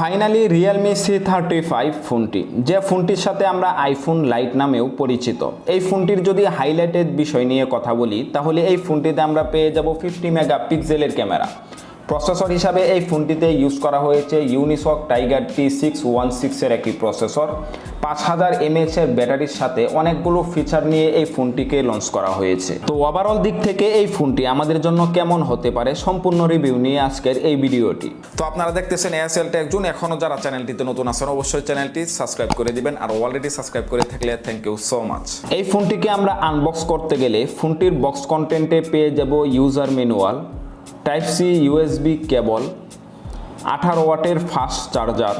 Finally Realme C thirty five ফোনটি যে ফোনটির সাথে আমরা আইফোন লাইট নামেও পরিচিত। এই ফোনটির যদি হাইলাইটেড বিষয় নিয়ে কথা বলি, তাহলে এই ফোনটিতে আমরা পেয়ে যাব ফিফটি মেগা পিক্সেলের ক্যামেরা প্রসেসর হিসাবে এই ফোনটিতে ইউজ করা হয়েছে Unisoc Tiger T six one সিক্সের একটি প্রসেসর পাঁচ হাজার এমএএচ এর ব্যাটারির সাথে অনেকগুলো ফিচার নিয়ে এই ফোনটিকে লঞ্চ করা হয়েছে। তো ওভারঅল দিক থেকে এই ফোনটি আমাদের জন্য কেমন হতে পারে সম্পূর্ণ রিভিউ নিয়ে আজকের এই ভিডিওটি। তো আপনারা দেখতেছেন এয়ারসেল টেকজুন এখনও যারা চ্যানেলটিতে নতুন আছেন, অবশ্যই চ্যানেলটি সাবস্ক্রাইব করে দিবেন আর অলরেডি সাবস্ক্রাইব করে থাকলে থ্যাংক ইউ সো মাচ এই ফোনটিকে আমরা আনবক্স করতে গেলে ফোনটির বক্স কন্টেন্টে পেয়ে যাব user manual type C USB cable আঠারো ওয়াটের fast charger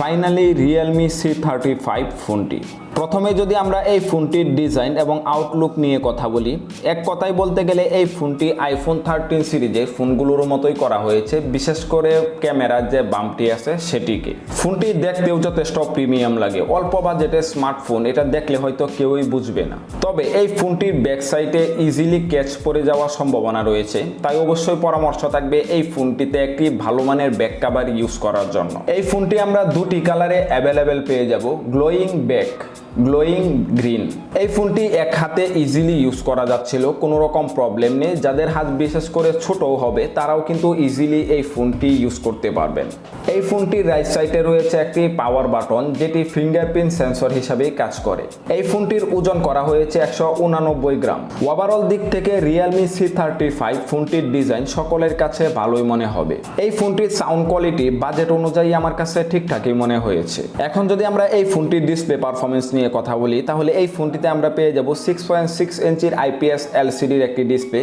finally Realme C thirty five ফোনটি প্রথমে যদি আমরা এই ফোনটির ডিজাইন এবং আউটলুক নিয়ে কথা বলি, এক কথায় বলতে গেলে এই ফোনটি আইফোন থার্টিন সিরিজের ফোনগুলোর মতোই করা হয়েছে, বিশেষ করে ক্যামেরার যে বামটি আছে সেটিকে। ফোনটি দেখতেও যথেষ্ট প্রিমিয়াম লাগে। অল্প বাজেটের স্মার্টফোন এটা দেখলে হয়তো কেউই বুঝবে না। তবে এই ফোনটির ব্যাক সাইডে ইজিলি ক্যাচ পড়ে যাওয়ার সম্ভাবনা রয়েছে। তাই অবশ্যই পরামর্শ থাকবে এই ফোনটিতে একটি ভালো মানের ব্যাক কাভার ইউজ করার জন্য। এই ফোনটি আমরা দুটি কালারে অ্যাভেলেবেল পেয়ে যাব গ্লোয়িং ব্যাক গ্লোয়িং গ্রিন এই ফোনটি এক হাতে ইজিলি ইউজ করা যাচ্ছিল, কোনো রকম প্রবলেম নেই। যাদের হাত বিশেষ করে ছোটও হবে, তারাও কিন্তু ইজিলি এই ফোনটি ইউজ করতে পারবেন। এই ফোনটির রাইট সাইডে রয়েছে একটি পাওয়ার বাটন যেটি ফিঙ্গারপ্রিন্ট সেন্সর হিসাবে কাজ করে। এই ফোনটির ওজন করা হয়েছে একশো উনানব্বই গ্রাম। ওভারঅল দিক থেকে রিয়েলমি সি থার্টি ফাইভ ফোনটির ডিজাইন সকলের কাছে ভালোই মনে হবে। এই ফোনটির সাউন্ড কোয়ালিটি বাজেট অনুযায়ী আমার কাছে ঠিকঠাকই মনে হয়েছে। এখন যদি আমরা এই ফোনটির ডিসপ্লে পারফরমেন্স নিয়ে কথা বলি, তাহলে এই ফোনটিতে আমরা পেয়ে যাব সিক্স পয়েন্ট সিক্স ইঞ্চির আইপিএস এলসিডির একটি ডিসপ্লে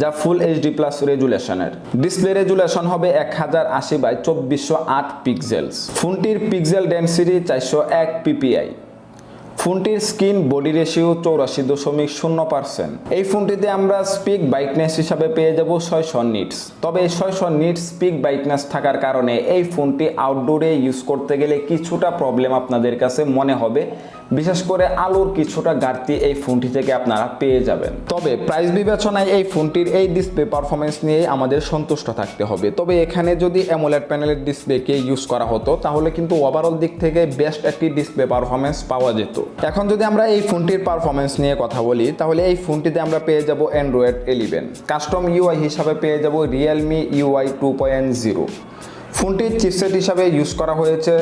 যা ফুল এইচডি প্লাস রেজুলেশনের ডিসপ্লে রেজুলেশন হবে এক হাজার আশি বাই চব্বিশশো আট পিক্সেলস ফোনটির পিক্সেল ডেন্সিটি চারশো এক পিপিআই ফোনটির স্ক্রিন বডি রেশিও চৌরাশি দশমিক শূন্য পার্সেন্ট এই ফোনটিতে আমরা স্পিক বাইটনেস হিসাবে পেয়ে যাব ছয়শো নিটস তবে এই ছয়শো নিটস স্পিক বাইটনেস থাকার কারণে এই ফোনটি আউটডোরে ইউজ করতে গেলে কিছুটা প্রবলেম আপনাদের কাছে মনে হবে। বিশেষ করে আলোর কিছুটা ঘাটতি এই ফোনটি থেকে আপনারা পেয়ে যাবেন। তবে প্রাইস বিবেচনায় এই ফোনটির এই ডিসপ্লে পারফরমেন্স নিয়ে আমাদের সন্তুষ্ট থাকতে হবে। তবে এখানে যদি অ্যামোলেড প্যানেলের ডিসপ্লেকে ইউজ করা হতো, তাহলে কিন্তু ওভারঅল দিক থেকে বেস্ট একটি ডিসপ্লে পারফরমেন্স পাওয়া যেত। এখন যদি আমরা এই ফোনটির পারফরমেন্স নিয়ে কথা বলি, তাহলে এই ফোনটিতে আমরা পেয়ে যাব অ্যান্ড্রয়েড ইলেভেন কাস্টম ইউআই হিসাবে পেয়ে যাব Realme UI two point zero ফোনটির চিপসেট হিসাবে ইউজ করা হয়েছে,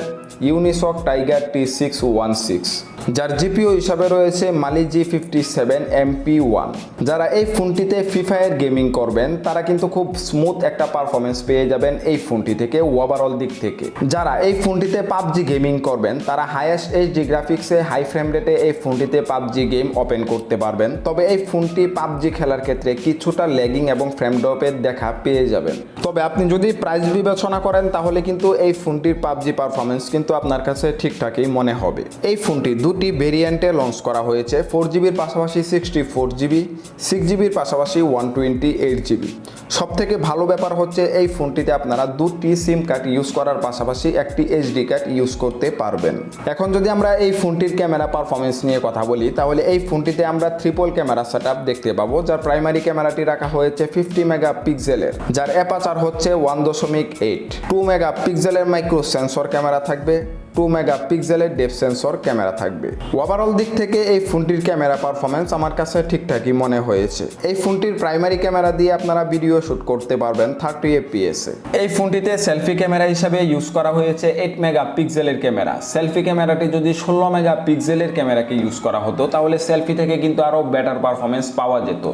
Unisoc Tiger T six one six, যার জিপিও হিসাবে রয়েছে Mali G fifty seven MP one. যারা এই ফোনটিতে ফ্রি ফায়ার গেমিং করবেন, তারা কিন্তু খুব স্মুথ একটা পারফরমেন্স পেয়ে যাবেন এই ফোনটি থেকে ওভারঅল দিক থেকে। যারা এই ফোনটিতে পাবজি গেমিং করবেন, তারা হাইয়েস্ট এইচডি গ্রাফিক্সে হাই ফ্রেম রেটে এই ফোনটিতে পাবজি গেম ওপেন করতে পারবেন। তবে এই ফোনটি পাবজি খেলার ক্ষেত্রে কিছুটা ল্যাগিং এবং ফ্রেম ড্রপের দেখা পেয়ে যাবেন। তবে আপনি যদি প্রাইস বিবেচনা করেন তাহলে কিন্তু এই ফোনটির পাবজি পারফরমেন্স কিন্তু আপনার কাছে ঠিকঠাকই মনে হবে। এই ফোনটি দুটি ভেরিয়েন্টে লঞ্চ করা হয়েছে ফোর জিবির পাশাপাশি সিক্সটি ফোর জিবি সিক্স জিবির পাশাপাশি ওয়ান টোয়েন্টি এইট জিবি সব থেকে ভালো ব্যাপার হচ্ছে এই ফোনটিতে আপনারা দুটি সিম কার্ড ইউজ করার পাশাপাশি একটি এইচডি কার্ড ইউজ করতে পারবেন। এখন যদি আমরা এই ফোনটির ক্যামেরা পারফরমেন্স নিয়ে কথা বলি, তাহলে এই ফোনটিতে আমরা ট্রিপল ক্যামেরা সেট দেখতে পাবো, যার প্রাইমারি ক্যামেরাটি রাখা হয়েছে ফিফটি মেগা পিক্সেলের যার অ্যাপাচার হচ্ছে ওয়ান দশমিক এইট টু মেগা পিক্সেলের মাইক্রো সেন্সর ক্যামেরা থাকবে টু মেগা পিক্সেলের ডেপ সেন্সর ক্যামেরা থাকবে। ওভারঅল দিক থেকে এই ফোনটির ক্যামেরা পারফরমেন্স আমার কাছে ঠিকঠাকই মনে হয়েছে। এই ফোনটির প্রাইমারি ক্যামেরা দিয়ে আপনারা ভিডিও শুট করতে পারবেন থার্টি এফপিএসে এই ফোনটিতে সেলফি ক্যামেরা হিসাবে ইউজ করা হয়েছে এইট মেগা পিক্সেলের ক্যামেরা সেলফি ক্যামেরাটি যদি ষোলো মেগা পিক্সেলের ক্যামেরাকে ইউজ করা হতো, তাহলে সেলফি থেকে কিন্তু আরও বেটার পারফরমেন্স পাওয়া যেত।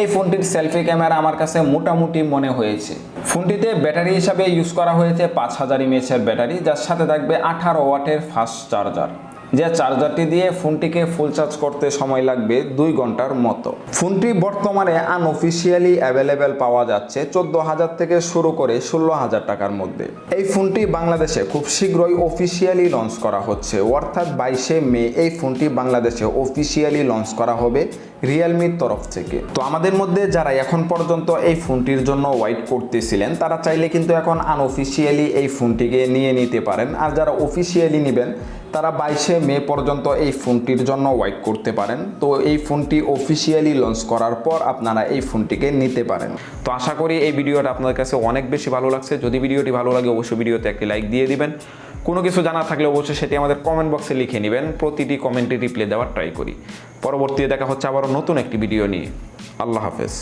এই ফোনটির সেলফি ক্যামেরা আমার কাছে মোটামুটি মনে হয়েছে। ফোনটিতে ব্যাটারি হিসাবে ইউজ করা হয়েছে পাঁচ হাজার ইমএচের ব্যাটারি, যার সাথে থাকবে আঠারো ওয়াটের ফাস্ট চার্জার যে চার্জারটি দিয়ে ফোনটিকে ফুল চার্জ করতে সময় লাগবে দুই ঘণ্টার মতো। ফোনটি বর্তমানে আনঅফিসিয়ালি অ্যাভেলেবেল পাওয়া যাচ্ছে চোদ্দ হাজার থেকে শুরু করে ষোলো হাজার টাকার মধ্যে। এই ফোনটি বাংলাদেশে খুব শীঘ্রই অফিসিয়ালি লঞ্চ করা হচ্ছে। অর্থাৎ বাইশে মে এই ফোনটি বাংলাদেশে অফিসিয়ালি লঞ্চ করা হবে রিয়েলমির তরফ থেকে। তো আমাদের মধ্যে যারা এখন পর্যন্ত এই ফোনটির জন্য ওয়েট করতেছিলেন, তারা চাইলে কিন্তু এখন আনঅফিসিয়ালি এই ফোনটিকে নিয়ে নিতে পারেন। আর যারা অফিসিয়ালি নেবেন তারা বাইশে মে পর্যন্ত এই ফোনটির জন্য ওয়েট করতে পারেন। তো এই ফোনটি অফিসিয়ালি লঞ্চ করার পর আপনারা এই ফোনটিকে নিতে পারেন। তো আশা করি এই ভিডিওটা আপনাদের কাছে অনেক বেশি ভালো লাগছে। যদি ভিডিওটি ভালো লাগে, অবশ্যই ভিডিওতে একটি লাইক দিয়ে দিবেন। কোনো কিছু জানা থাকলে অবশ্যই সেটি আমাদের কমেন্ট বক্সে লিখে নেবেন। প্রতিটি কমেন্টে রিপ্লাই দেওয়ার ট্রাই করি। পরবর্তীতে দেখা হচ্ছে আবারও নতুন একটি ভিডিও নিয়ে। আল্লাহ হাফেজ।